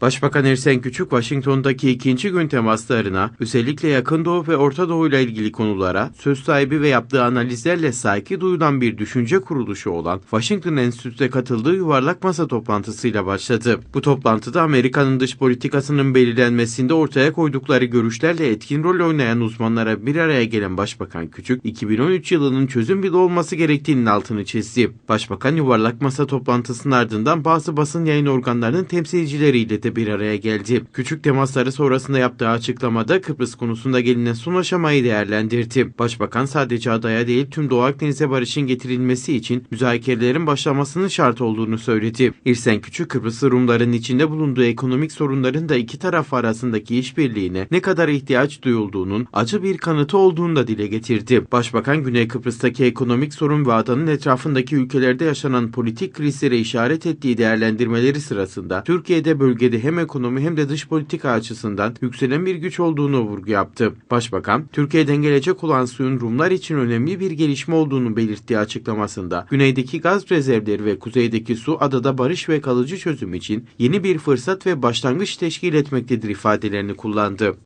Başbakan Ersen Küçük, Washington'daki ikinci gün temaslarına, özellikle Yakın Doğu ve Orta Doğu ile ilgili konulara, söz sahibi ve yaptığı analizlerle saygı duyulan bir düşünce kuruluşu olan Washington Enstitüsü'ne katıldığı yuvarlak masa toplantısıyla başladı. Bu toplantıda Amerika'nın dış politikasının belirlenmesinde ortaya koydukları görüşlerle etkin rol oynayan uzmanlara bir araya gelen Başbakan Küçük, 2013 yılının çözüm yılı olması gerektiğinin altını çizdi. Başbakan yuvarlak masa toplantısının ardından bazı basın yayın organlarının temsilcileriyle de bir araya geldi. Küçük temasları sonrasında yaptığı açıklamada Kıbrıs konusunda gelinen son aşamayı değerlendirdi. Başbakan sadece adaya değil tüm Doğu Akdeniz'e barışın getirilmesi için müzakerelerin başlamasının şart olduğunu söyledi. İrsen Küçük Kıbrıs Rumların içinde bulunduğu ekonomik sorunların da iki taraf arasındaki işbirliğine ne kadar ihtiyaç duyulduğunun acı bir kanıtı olduğunu da dile getirdi. Başbakan Güney Kıbrıs'taki ekonomik sorun ve adanın etrafındaki ülkelerde yaşanan politik krizlere işaret ettiği değerlendirmeleri sırasında Türkiye'de bölgede hem ekonomi hem de dış politika açısından yükselen bir güç olduğunu vurgu yaptı. Başbakan, Türkiye'den gelecek olan suyun Rumlar için önemli bir gelişme olduğunu belirttiği açıklamasında, güneydeki gaz rezervleri ve kuzeydeki su adada barış ve kalıcı çözüm için yeni bir fırsat ve başlangıç teşkil etmektedir ifadelerini kullandı.